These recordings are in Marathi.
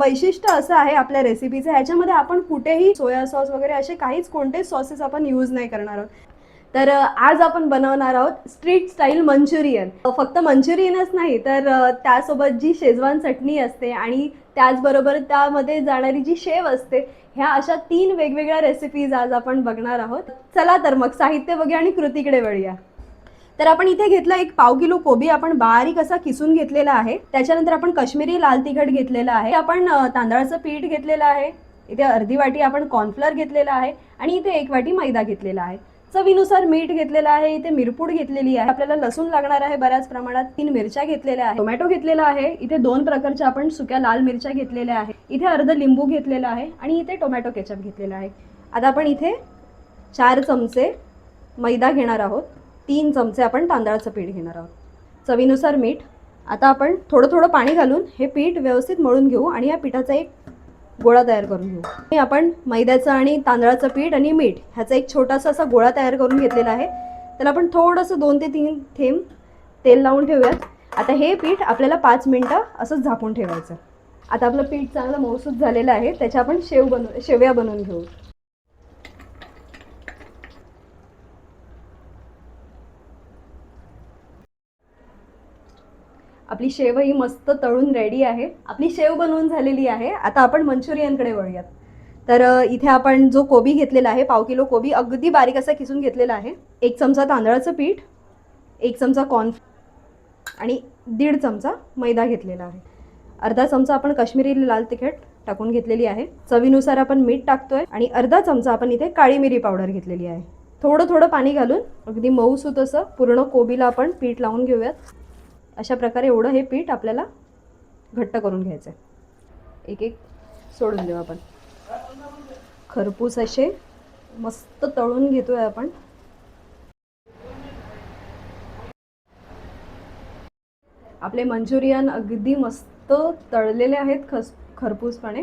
वैशिष्ट्य असं आहे आपल्या रेसिपीचं ह्याच्यामध्ये आपण कुठेही सोया सॉस वगैरे असे काहीच कोणते सॉसेस आपण यूज नाही करणार आहोत. तर आज आपण बनवणार आहोत स्ट्रीट स्टाईल मंचुरियन. फक्त मंचुरियनच नाही तर त्यासोबत जी शेजवान चटणी असते आणि त्याचबरोबर त्यामध्ये जाणारी जी शेव असते ह्या अशा तीन वेगवेगळ्या रेसिपीज आज आपण बघणार आहोत. चला तर मग साहित्य बघूया आणि कृतीकडे वळूया. तर आपण इथे घेतलं एक पाव किलो कोबी. आपण बारीक असा किसून घेतलेला आहे. त्याच्यानंतर आपण काश्मीरी लाल तिखट घेतलेला आहे. आपण तांदळाचं पीठ घेतलेलं आहे. इथे अर्धी वाटी आपण कॉर्नफ्लॉर घेतलेला आहे आणि इथे एक वाटी मैदा घेतलेला आहे. चवीनुसार मीठ घेतलेलं आहे. इथे मिरपूड घेतलेली आहे. आपल्याला लसूण लागणार आहे बऱ्याच प्रमाणात. तीन मिरच्या घेतलेल्या आहे टोमॅटो घेतलेला आहे. इथे दोन प्रकारच्या आपण सुक्या लाल मिरच्या घेतलेल्या आहे इथे अर्ध लिंबू घेतलेला आहे आणि इथे टोमॅटो केचप घेतलेला आहे. आता आपण इथे चार चमचे मैदा घेणार आहोत. तीन चमचे आपण तांदळाचं पीठ घेणार आहोत. चवीनुसार मीठ आता आपण थोडं थोडं पाणी घालून हे पीठ व्यवस्थित मळून घेऊ आणि या पिठाचा एक गोळा तयार करून घेऊ. हे आपण मैद्याचं आणि तांदळाचं पीठ आणि मीठ ह्याचा एक छोटासा असा गोळा तयार करून घेतलेला आहे. त्याला आपण थोडंसं दोन ते तीन थेंब तेल लावून ठेवूयात. आता हे पीठ आपल्याला पाच मिनटं असंच झाकून ठेवायचं आता आपलं पीठ चांगलं मौसूद झालेलं आहे. त्याच्या आपण शेव बनवू शेव्या बनवून घेऊ. आपली शेव ही मस्त तळून रेडी आहे. आपली शेव बनवून झालेली आहे. आता आपण मंचुरियनकडे वळूयात. तर इथे आपण जो कोबी घेतलेला आहे पाव किलो कोबी अगदी बारीक असा किसून घेतलेला आहे. एक चमचा तांदळाचं पीठ एक चमचा कॉर्न आणि दीड चमचा मैदा घेतलेला आहे. अर्धा चमचा आपण काश्मीरी लाल तिखट टाकून घेतलेली आहे. चवीनुसार आपण मीठ टाकतोय आणि अर्धा चमचा आपण इथे काळी मिरी पावडर घेतलेली आहे. थोडं थोडं पाणी घालून अगदी मऊसूत असं पूर्ण कोबीला आपण पीठ लावून घेऊयात. अशा प्रकारे एवढं हे पीठ आपल्याला घट्ट करून घ्यायचं आहे एक एक सोडून देऊ आपण. खरपूस असे मस्त तळून घेतोय आपण. आपले मंचुरियन अगदी मस्त तळलेले आहेत खस खरपूसपणे.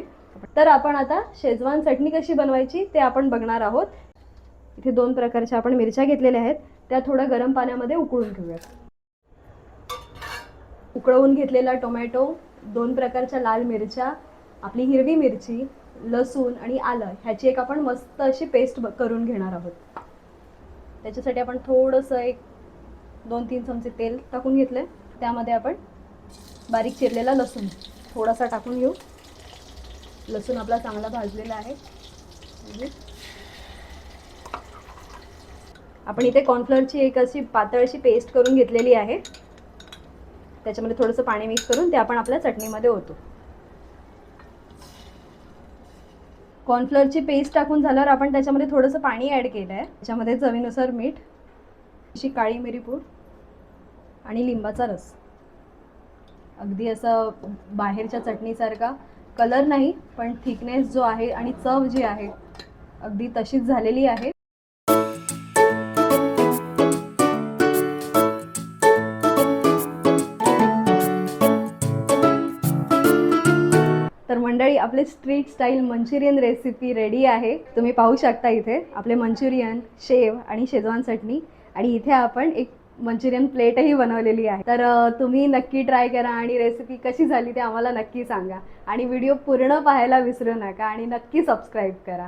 तर आपण आता शेजवान चटणी कशी बनवायची ते आपण बघणार आहोत. इथे दोन प्रकारच्या आपण मिरच्या घेतलेल्या आहेत. त्या थोड्या गरम पाण्यामध्ये उकळून घेऊयात. उकळवून घेतलेला टोमॅटो दोन प्रकारच्या लाल मिरच्या आपली हिरवी मिरची लसूण आणि आलं ह्याची एक आपण मस्त अशी पेस्ट ब- करून घेणार आहोत. त्याच्यासाठी आपण थोडंसं एक दोन तीन चमचे तेल टाकून घेतलं आहे त्यामध्ये आपण बारीक चिरलेला लसूण थोडासा टाकून घेऊ. लसूण आपला चांगला भाजलेला आहे. म्हणजे आपण इथे कॉर्नफ्लोअरची एक अशी पातळ अशी पेस्ट करून घेतलेली आहे. त्याच्यामध्ये थोडंसं पाणी मिक्स करून ते आपण आपल्या चटणीमध्ये ओतू. कॉर्नफ्लोअरची पेस्ट टाकून झाल्यावर आपण त्याच्यामध्ये थोडंसं पाणी ॲड केलं आहे त्याच्यामध्ये चवीनुसार मीठ अशी काळी मिरी पूड आणि लिंबाचा रस. अगदी असं बाहेरच्या चटणीसारखा कलर नाही पण थिकनेस जो आहे आणि चव जी आहे अगदी तशीच झालेली आहे. मंडळी आपले street style manchurian recipe ready आहे. तुम्ही पाहू शकता इथे आपले मंचुरियन शेव आणि शेजवान चटणी. आणि इथे आपण एक मंचुरियन प्लेटही बनवलेली आहे. तर तुम्ही नक्की ट्राय करा आणि रेसिपी कशी झाली ते आम्हाला नक्की सांगा. आणि व्हिडिओ पूर्ण पाहायला विसरू नका आणि नक्की सबस्क्राईब करा.